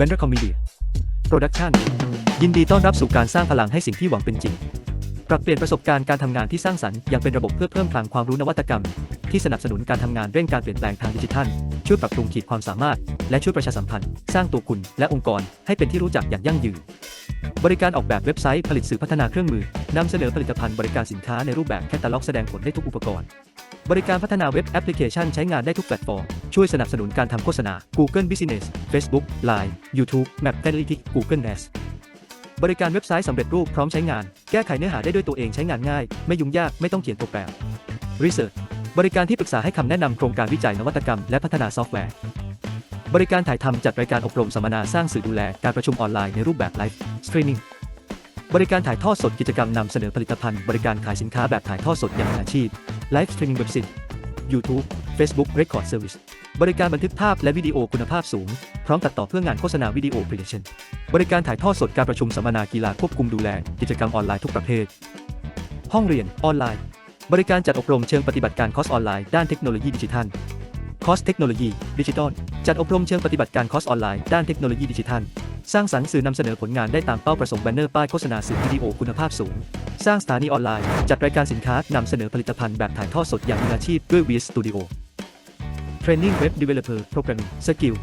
b a n d e r Comedy Production ยินดีต้อนรับสู่การสร้างพลังให้สิ่งที่หวังเป็นจริง ปรับเปลี่ยนประสบการณ์การทำงานที่สร้างสรรค์อย่างเป็นระบบเพื่อเพิ่มพลังความรู้นวัตกรรม ที่สนับสนุนการทำงานเร่งการเปลี่ยนแปลงทางดิจิทัล ช่วยปรับปรุงขีดความสามารถ และช่วยประชาสัมพันธ์ สร้างตัวคุณและองค์กรให้เป็นที่รู้จักอย่างยั่งยืน บริการออกแบบเว็บไซต์ผลิตสื่อพัฒนาเครื่องมือนำเสนอผลิตภัณฑ์บริการสินค้าในรูปแบบแคตตาล็อกแสดงผลได้ทุกอุปกรณ์ บริการพัฒนาเว็บแอปพลิเคชันใช้งานได้ทุกแพลตฟอร์ม ช่วยสนับสนุนการทำโฆษณา Google Business Facebook Line YouTube Map Analytics Google Nest บริการเว็บไซต์สำเร็จรูปพร้อมใช้งาน แก้ไขเนื้อหาได้ด้วยตัวเองใช้งานง่าย ไม่ยุ่งยาก ไม่ต้องเขียนโปรแกรม Research บริการที่ปรึกษาให้คำแนะนำโครงการวิจัยนวัตกรรม และพัฒนาซอฟต์แวร์ บริการถ่ายทำจัดรายการอบรมสัมมนาสร้างสื่อดูแล การประชุมออนไลน์ในรูปแบบไลฟ์สตรีมมิ่งบริการถ่ายทอดสดกิจกรรมนำเสนอผลิตภัณฑ์ บริการขายสินค้าแบบถ่ายทอดสดอย่างออาชีพไลฟ์สตรีมมิ่งเว็บไซต์ YouTube Facebook Record Service บริการบันทึกภาพและวิดีโอคุณภาพสูง พร้อมตัดต่อเพื่องานโฆษณาวิดีโอ Production บริการถ่ายทอดสดการประชุมสัมมนากีฬาควบคุมดูแล กิจกรรมออนไลน์ทุกประเภท ห้องเรียนออนไลน์ บริการจัดอบรมเชิงปฏิบัติการคอร์สออนไลน์ด้านเทคโนโลยีดิจิทัลคอร์สเทคโนโลยีดิจิทัลจัดอบรมเชิงปฏิบัติการคอร์สออนไลน์ด้านเทคโนโลยีดิจิทัลสร้างสรรค์สื่อนำเสนอผลงานได้ตามเป้าประสงค์แบนเนอร์ป้ายโฆษณาสื่อวิดีโอคุณภาพสูง สร้างสถานีออนไลน์ จัดรายการสินค้านำเสนอผลิตภัณฑ์แบบถ่ายทอดสดอย่างมืออาชีพด้วย VS Studio Training Web Developer Programming Skill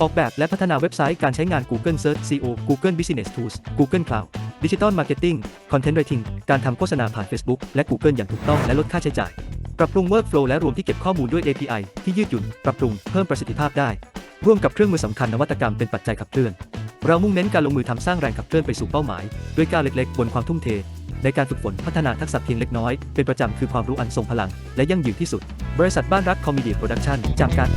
ออกแบบและพัฒนาเว็บไซต์การใช้งาน Google Search SEO Google Business Tools Google Cloud Digital Marketing Content Writing การทำโฆษณาผ่าน Facebook และ Google อย่างถูกต้องและลดค่าใช้จ่าย ปรับปรุง Workflow และรวมที่เก็บข้อมูลด้วย API ที่ยืดหยุ่น ปรับปรุงเพิ่มประสิทธิภาพได้ ร่วมกับเครื่องมือสำคัญนวัตกรรมเป็นปัจจัยขับเคลื่อน เรามุ่งเน้นการลงมือทำสร้างแรงขับเคลื่อนไปสู่เป้าหมาย ด้วยก้าวเล็กๆ บนความทุ่มเท ในการฝึกฝนพัฒนาทักษะเพียงเล็กน้อย เป็นประจำคือความรู้อันทรงพลัง และยั่งยืนที่สุด บริษัทบ้านรักคอมมิเดียโปรดักชั่นจำกัด